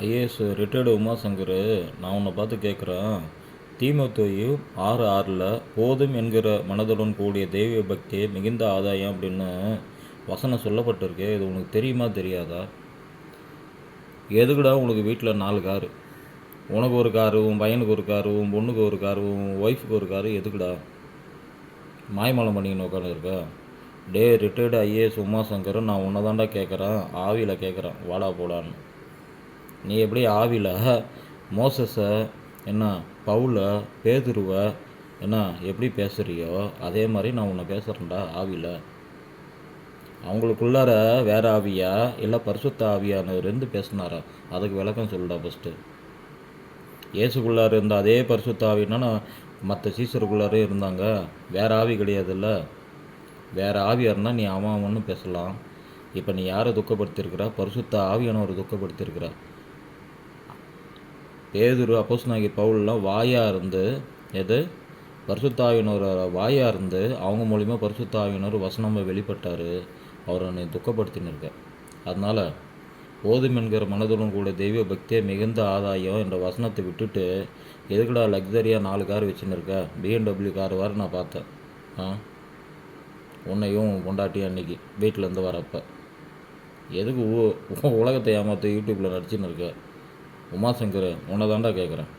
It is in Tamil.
ஐஏஎஸ் ரிட்டையர்டு உமாசங்கர் நான் உன்னை பார்த்து கேட்குறேன் தீமத்தொயு ஆறு ஆறில் போதும் என்கிற மனதுடன் கூடிய தெய்வ பக்தி மிகுந்த ஆதாயம் அப்படின்னு வசனம் சொல்லப்பட்டிருக்கு. இது உனக்கு தெரியுமா தெரியாதா? எதுக்குடா உனக்கு வீட்டில் நாலு காரு? உனக்கு ஒரு காரு உன் பையனுக்கு ஒரு காரு உன் பொண்ணுக்கு ஒரு காரு உன் ஒய்ஃபுக்கு ஒரு காரு எதுக்குடா? மாய்மலம் பண்ணிக்கின்னு உட்காந்துருக்க டே ரிட்டையர்டு ஐஏஎஸ் உமாசங்கர் நான் உன்னை தாண்டா கேட்குறேன் ஆவியில் கேட்குறேன் வாடா போடான்னு நீ எப்படி ஆவியில் மோசஸை என்ன பவுல பேதுருவ என்ன எப்படி பேசுகிறியோ அதே மாதிரி நான் உன்னை பேசுகிறேன்டா ஆவியில் அவங்களுக்குள்ளார வேற ஆவியா இல்லை பரிசுத்த ஆவியானவர் இருந்து பேசினாரா? அதுக்கு விளக்கம் சொல்லுடா ஃபஸ்ட்டு இயேசுக்குள்ளார இருந்த அதே பரிசுத்த ஆவினா மற்ற சீசருக்குள்ளாரே இருந்தாங்க. வேற ஆவி கிடையாதுல்ல. வேற ஆவியாக இருந்தால் நீ அவன் அவன்னு பேசலாம். இப்போ நீ யாரை துக்கப்படுத்தியிருக்கிற? பரிசுத்த ஆவியானவரை துக்கப்படுத்தியிருக்கிற. பேதுரு அப்போசனாகி பவுல்லாம் வாயாக இருந்து எது? பரிசுத்தாவினர் வாயாக இருந்து அவங்க மூலிமா பரிசுத்தாவினர் வசனமாக வெளிப்பட்டார். அவரை நீ துக்கப்படுத்தின்னு அதனால் போதும் என்கிற மனதுடன் கூட தெய்வ பக்தியை மிகுந்த ஆதாயம் என்ற வசனத்தை விட்டுட்டு எதுக்குடா லக்ஸரியாக நாலு கார் வச்சுன்னு இருக்க பிஎன்டபிள்யூ கார் வர நான் பார்த்தேன். ஆ? உன்னையும் பொண்டாட்டி அன்னைக்கு வீட்டிலேருந்து வரப்போ. எதுக்கு உலகத்தை ஏமாற்ற யூடியூப்பில் நடிச்சுன்னு இருக்க உமாசங்கர் உன்னை தாண்டா கேட்குறேன்